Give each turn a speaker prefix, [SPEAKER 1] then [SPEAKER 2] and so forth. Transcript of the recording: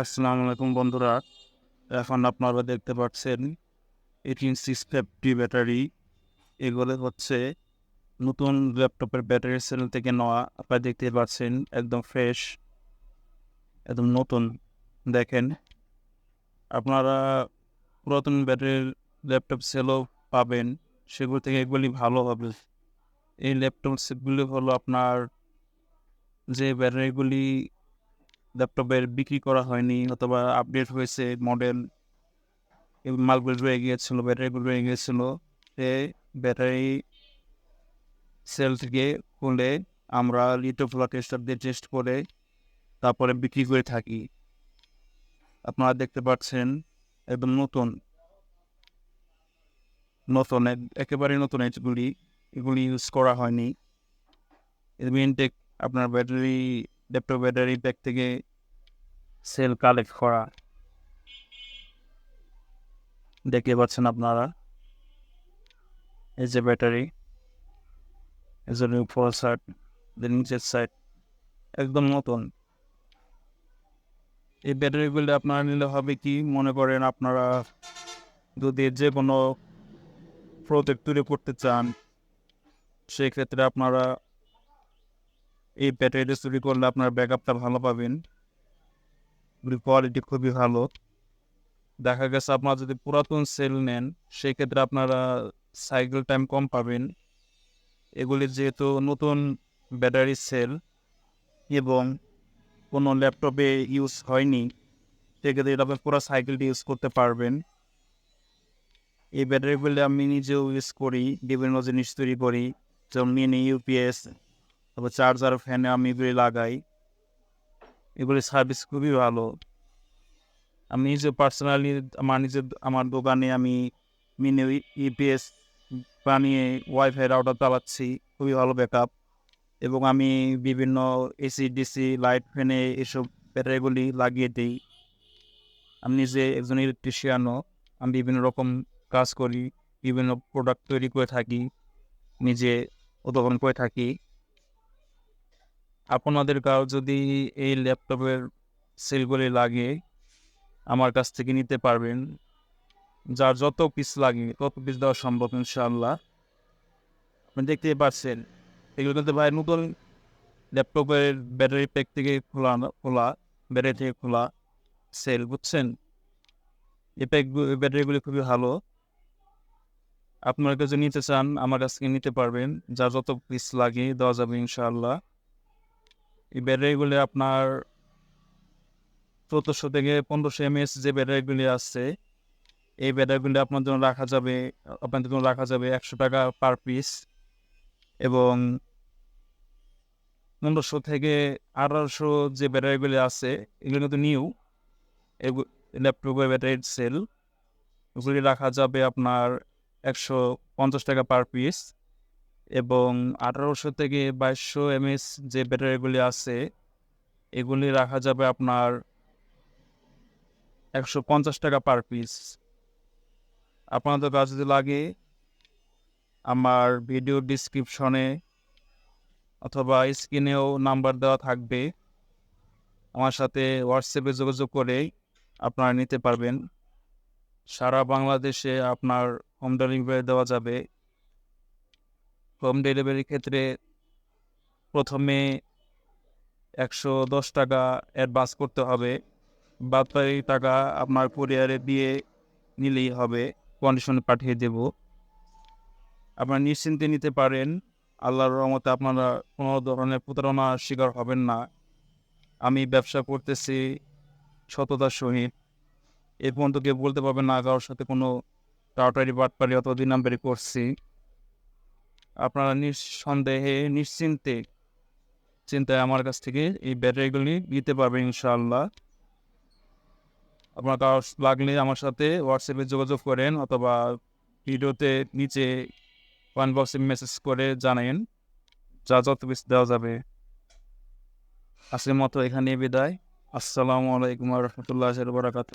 [SPEAKER 1] আসসালামু আলাইকুম বন্ধুরা। এখন আপনারা দেখতে পাচ্ছেন এইটিন সিক্স ফিফটি ব্যাটারি এগুলো হচ্ছে নতুন ল্যাপটপের ব্যাটারি সেল থেকে নেওয়া। আপনারা দেখতে পাচ্ছেন একদম ফ্রেশ একদম নতুন। দেখেন, আপনারা পুরাতন ব্যাটারির ল্যাপটপ সেলও পাবেন। সেগুলো থেকে এগুলি ভালো হবে। এই ল্যাপটপ সেটগুলি হলো আপনার যে ব্যাটারিগুলি ল্যাপটপের বিক্রি করা হয়নি, অথবা আপডেট হয়েছে মডেল মালগুলো রয়ে গিয়েছিল, ব্যাটারিগুলো রয়ে গিয়েছিল সে ব্যাটারি সেল থেকে খুলে আমরা লিটোফ্লা টেস্টার দিয়ে টেস্ট করে তারপরে বিক্রি করে থাকি। আপনারা দেখতে পাচ্ছেন, একদম নতুন নতুন এক- একেবারে নতুন এগুলি এগুলি ইউজ করা হয়নি। ইনটেক আপনার ব্যাটারি ল্যাপটপ ব্যাটারি ব্যাগ থেকে সেল কালেক্ট করা। দেখতে পাচ্ছেন আপনারা? এই যে ব্যাটারি, এই যে উপর সাইড নিচের সাইড একদম নতুন। এই ব্যাটারিগুলো আপনারা নিলে হবে কি? মনে করেন আপনারা যদি যে কোনো প্রজেক্ট তৈরি করতে চান সেক্ষেত্রে আপনারা এই ব্যাটারিটা তৈরি করলে আপনার ব্যাকআপটা ভালো পাবেন। কোয়ালিটি খুবই ভালো। দেখা গেছে আপনারা যদি পুরাতন সেল নেন সেই ক্ষেত্রে আপনারা সাইকেল টাইম কম পাবেন। এগুলি যেহেতু নতুন ব্যাটারি সেল এবং কোনো ল্যাপটপে ইউজ হয়নি, সেক্ষেত্রে এটা আপনি পুরো সাইকেলটি ইউজ করতে পারবেন। এই ব্যাটারিগুলি আমি নিজেও ইউজ করি, বিভিন্ন জিনিস তৈরি করি, যেমন মিনি ইউপিএস তারপর চার্জার ফ্যানে আমি এগুলি লাগাই। এগুলি সার্ভিস খুবই ভালো। আমি নিজে পার্সোনালি আমার নিজের, আমার দোকানে আমি মিনি ইপিএস বানিয়ে ওয়াইফাই রাউটার চালাচ্ছি, খুবই ভালো ব্যাকআপ এবং আমি বিভিন্ন এসি ডিসি লাইট ফ্যানে এসব ব্যাটারিগুলি লাগিয়ে দিই। আমি নিজে একজন ইলেকট্রিশিয়ানও আমি বিভিন্ন রকম কাজ করি, বিভিন্ন প্রোডাক্ট তৈরি করে থাকি, নিজে উদ্ভাবন করে থাকি। আপনাদের কারও যদি এই ল্যাপটপের সেলগুলি লাগে, আমার কাছ থেকে নিতে পারবেন। যার যত পিস লাগে, তত পিস দেওয়া সম্ভব ইনশাআল্লাহ। আপনি দেখতেই পাচ্ছেন, এগুলো কিন্তু ভাই নতুন ল্যাপটপের ব্যাটারি প্যাক থেকে খোলা খোলা, ব্যাটারি থেকে খোলা সেল, বুঝছেন? এই প্যাক ব্যাটারিগুলি খুবই ভালো। আপনারা কাছে নিতে চান, আমার কাছ থেকে নিতে পারবেন। যা যত পিস লাগে, দেওয়া যাবে ইনশাআল্লাহ। এই ব্যাটারিগুলি আপনার চোদ্দোশো থেকে পনেরোশো এমএস যে ব্যাটারিগুলি আছে, এই ব্যাটারিগুলি আপনার জন্য রাখা যাবে, আপনাদের জন্য রাখা যাবে একশো টাকা পার পিস এবং পনেরোশো থেকে আঠারোশো যে ব্যাটারিগুলি আছে, এগুলো কিন্তু নিউ ল্যাপটপের ব্যাটারির সেল ওগুলি রাখা যাবে আপনার একশো পঞ্চাশ টাকা পার পিস এবং আঠারোশো থেকে বাইশশো এমএস যে ব্যাটারিগুলি আছে, এগুলি রাখা যাবে আপনার একশো পঞ্চাশ টাকা পার পিস আপনাদের কাছে যদি লাগে, আমার ভিডিও ডিসক্রিপশনে অথবা স্ক্রিনেও নাম্বার দেওয়া থাকবে। আমার সাথে হোয়াটসঅ্যাপে যোগাযোগ করে আপনারা নিতে পারবেন। সারা বাংলাদেশে আপনার হোম ডেলিভারি দেওয়া যাবে। হোম ডেলিভারির ক্ষেত্রে প্রথমে একশো দশ টাকা অ্যাডভান্স করতে হবে। বাদ বাকি টাকা আপনার কুরিয়ারে দিয়ে নিলেই হবে কন্ডিশনে পাঠিয়ে দেব। আপনারা নিশ্চিন্তে নিতে পারেন, আল্লাহর রহমতে আপনারা কোনো ধরনের প্রতারণার শিকার হবেন না। আমি ব্যবসা করতেছি সততার সহিত। এ পর্যন্ত কেউ বলতে পারবেন না কারোর সাথে কোনো টাউটারি বাটপারি অথবা দুই নাম্বারি করছি। আপনারা নিঃসন্দেহে, নিশ্চিন্তে চিন্তায় আমার কাছ থেকে এই ব্যাটারিগুলি নিতে পারবেন ইনশাআল্লাহ। আপনার কারও লাগলে আমার সাথে হোয়াটসঅ্যাপে যোগাযোগ করেন অথবা ভিডিওতে নিচে ওয়ান বক্সে মেসেজ করে জানান যা যত বেশি দেওয়া যাবে। আজকের মতো এখানে বিদায়। আসসালামু আলাইকুম রহমতুল্লাহ বরাকাত